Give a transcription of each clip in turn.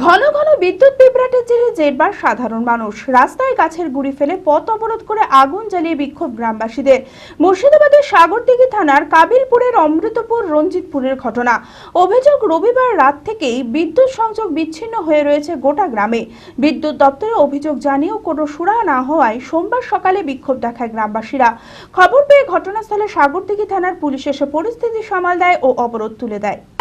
ঘন ঘন বিদ্যুৎ বিভ্রাটের জেরে জেরবার সাধারণ মানুষ। রাস্তায় গাছের গুড়ি ফেলে পথ অবরোধ করে আগুন জ্বালিয়ে বিক্ষোভ গ্রামবাসীদের। মুর্শিদাবাদের সাগরদিঘি থানার কাবিলপুরের অমৃতপুর রঞ্জিতপুরের ঘটনা। অভিযোগ রবিবার রাত থেকেই বিদ্যুৎ সংযোগ বিচ্ছিন্ন হয়ে রয়েছে গোটা গ্রামে। বিদ্যুৎ দপ্তরে অভিযোগ জানিয়েও কোনো সুরা না হওয়ায় সোমবার সকালে বিক্ষোভ দেখায় গ্রামবাসীরা। খবর পেয়ে ঘটনাস্থলে সাগরদিঘি থানার পুলিশ এসে পরিস্থিতি সামাল দেয় ও অবরোধ তুলে দেয়।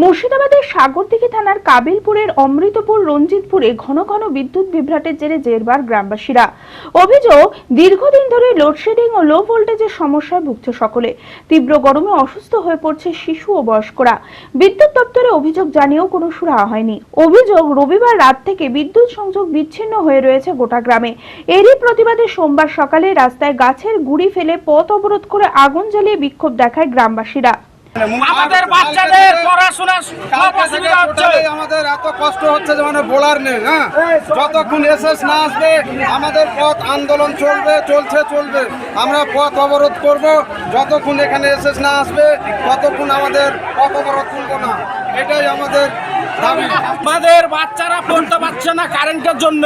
মুর্শিদাবাদের সাগরদিঘি থানার কাবিলপুরের অমৃতপুর রঞ্জিতপুরে ঘন ঘন বিদ্যুৎ বিভ্রাটের জেরে জেরবার গ্রামবাসীরা। অভিযোগ, দীর্ঘদিন ধরে লোডশেডিং ও লো ভোল্টেজের সমস্যায় ভুগছে সকলে। তীব্র গরমে অসুস্থ হয়ে পড়ছে শিশু ও বয়স্করা। বিদ্যুৎ দপ্তরে অভিযোগ জানিয়েও কোনো সুরাহা হয়নি। অভিযোগ, রবিবার রাত থেকে বিদ্যুৎ সংযোগ বিচ্ছিন্ন হয়ে রয়েছে গোটা গ্রামে। এরই প্রতিবাদে সোমবার সকালে রাস্তায় গাছের গুড়ি ফেলে পথ অবরোধ করে আগুন জ্বালিয়ে বিক্ষোভ দেখায় গ্রামবাসীরা। আমাদের বাচ্চাদের পড়াশোনা আমাদের এত কষ্ট হচ্ছে যে মানে বলার নেই হ্যাঁ? যতক্ষণ এসএস না আসবে আমাদের পথ আন্দোলন চলবে চলছে চলবে। আমরা পথ অবরোধ করব যতক্ষণ এখানে এসএস না আসবে ততক্ষণ আমাদের পথ অবরোধ করব না। এটাই আমাদের আমাদের বাচ্চারা পড়তে পারছে না কারেন্টের জন্য।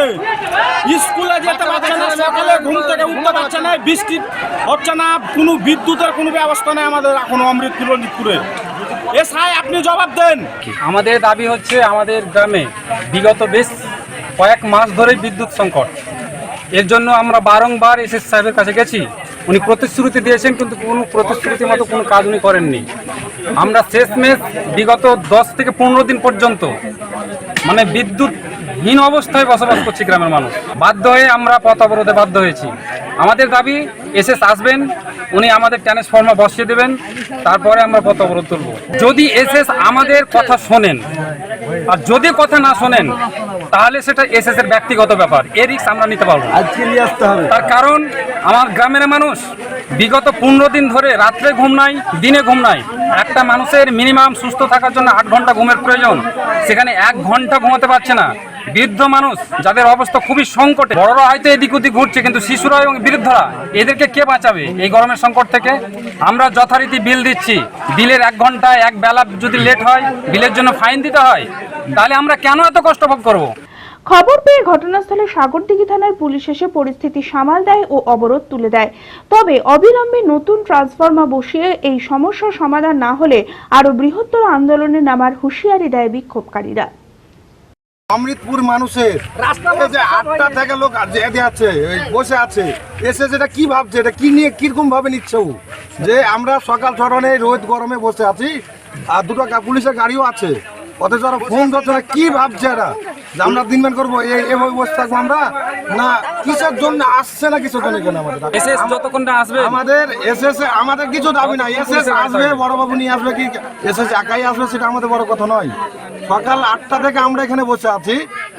স্কুলে যেতে পারছে না, সকালে ঘুম থেকে উঠতে পারছে না, বৃষ্টি হচ্ছে না, কোনো বিদ্যুতের কোনো ব্যবস্থা নেই আমাদের এখন অমৃতপুর রঞ্জিতপুরে এসআই, আপনি জবাব দেন। আমাদের দাবি হচ্ছে আমাদের গ্রামে বিগত বেশ কয়েক মাস ধরেই বিদ্যুৎ সংকট। এর জন্য আমরা বারংবার এসএস সাহেবের কাছে গেছি। উনি প্রতিশ্রুতি দিয়েছেন, কিন্তু কোনো প্রতিশ্রুতির মতো কোনো কাজ উনি করেননি। আমরা শেষমেশ বিগত দশ থেকে পনেরো দিন পর্যন্ত মানে বিদ্যুৎহীন অবস্থায় বসবাস করছি গ্রামের মানুষ। বাধ্য হয়ে আমরা পথ অবরোধে বাধ্য হয়েছি। আমাদের দাবি, এসএস আসবেন, উনি আমাদের ট্রান্সফর্মার বসিয়ে দেবেন, তারপরে আমরা পথ অবরোধ তুলব। যদি এসএস আমাদের কথা শোনেন, আর যদি কথা না শোনেন তাহলে সেটা এসএস এর ব্যক্তিগত ব্যাপার। এ রিক্স আমরা নিতে পারব আজকে নিয়ে আসতে হবে। তার কারণ আমার গ্রামের মানুষ বিগত পনেরো দিন ধরে রাত্রে ঘুম নাই দিনে ঘুম নাই। একটা মানুষের মিনিমাম সুস্থ থাকার জন্য আট ঘণ্টা ঘুমের প্রয়োজন। সেখানে এক ঘণ্টা ঘুমাতে পারছে না। বৃদ্ধ মানুষ যাদের অবস্থা খুবই সংকটে বড়রা হয়তো এদিক ওদিক ঘুরছে কিন্তু শিশুরা এবং বৃদ্ধরা এদেরকে কে বাঁচাবে এই গরমের সংকট থেকে? আমরা যথারীতি বিল দিচ্ছি। বিলের এক ঘণ্টা এক বেলা যদি লেট হয় বিলের জন্য ফাইন দিতে হয়। তাহলে আমরা কেন এত কষ্ট ভোগ করব? খবর পেয়ে ঘটনাস্থলে সাগরদিঘি থানার পুলিশ এসে পরিস্থিতি সামাল দেয় ও অবরোধ তুলে দেয়। তবে অবিলম্বে নতুন ট্রান্সফরমার বসিয়ে এই সমস্যার সমাধান না হলে আরও বৃহত্তর আন্দোলনে নামার হুঁশিয়ারি দেয় বিক্ষোভকারীরা। অমৃতপুর মানুষের এই যে আটটা থেকে লোক আছে বসে আছে এসে যেটা কি ভাবছে এটা কি নিয়ে কীরকম ভাবে নিচ্ছে ও? যে আমরা সকাল ছটানে রোদ গরমে বসে আছি আর দুটো পুলিশের গাড়িও আছে। অথচ ওরা ফোন ধরছে না কি ভাবছে এরা? যে আমরা দিনমান করব এভাবে বসে থাকব আমরা? না কিসের জন্য আসছে না কিসের জন্য এখানে আমাদের? এসএস যতক্ষণ না আসবে? আমাদের এসএস আমাদের কিছু দাবি নাই। এসএস আসবে বড় বাবু নিয়ে আসবে কি? এসএস একাই আসবে সেটা আমাদের বড় কথা নয়। সকাল আটটা থেকে আমরা এখানে বসে আছি।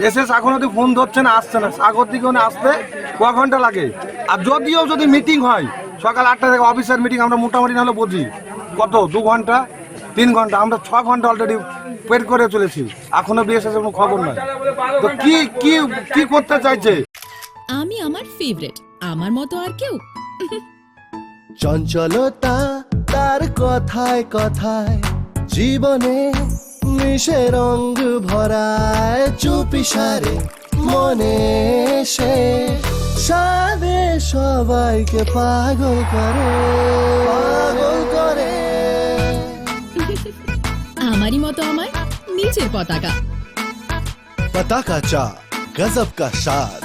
এসএস এখন অব্দি ফোন ধরছে না আসছে না। সাগর দিকে আসতে ক ঘণ্টা লাগে? আর যদিও যদি মিটিং হয় সকাল আটটা থেকে অফিসের মিটিং আমরা মোটামুটি নাহলে বুঝি। কত? দু ঘণ্টা? তিন ঘণ্টা? আমরা ছ ঘণ্টা অলরেডি পেট করে চলেছি। এখনও বিএসএস কোনো খবর নাই। তো কি কি কি করতে চাইছে? আমি আমার ফেভারিট আমার মতো আর কেউ। চঞ্চলতা তার কথায় কথায় জীবনে মিশে রঙ ভরায় চুপি সারে মনে সে। সাদে সবাইকে পাগল করে পাগল করে। আমারই মতো আমার নিচের পতাকা পতাকা চা গজব কা স্বাদ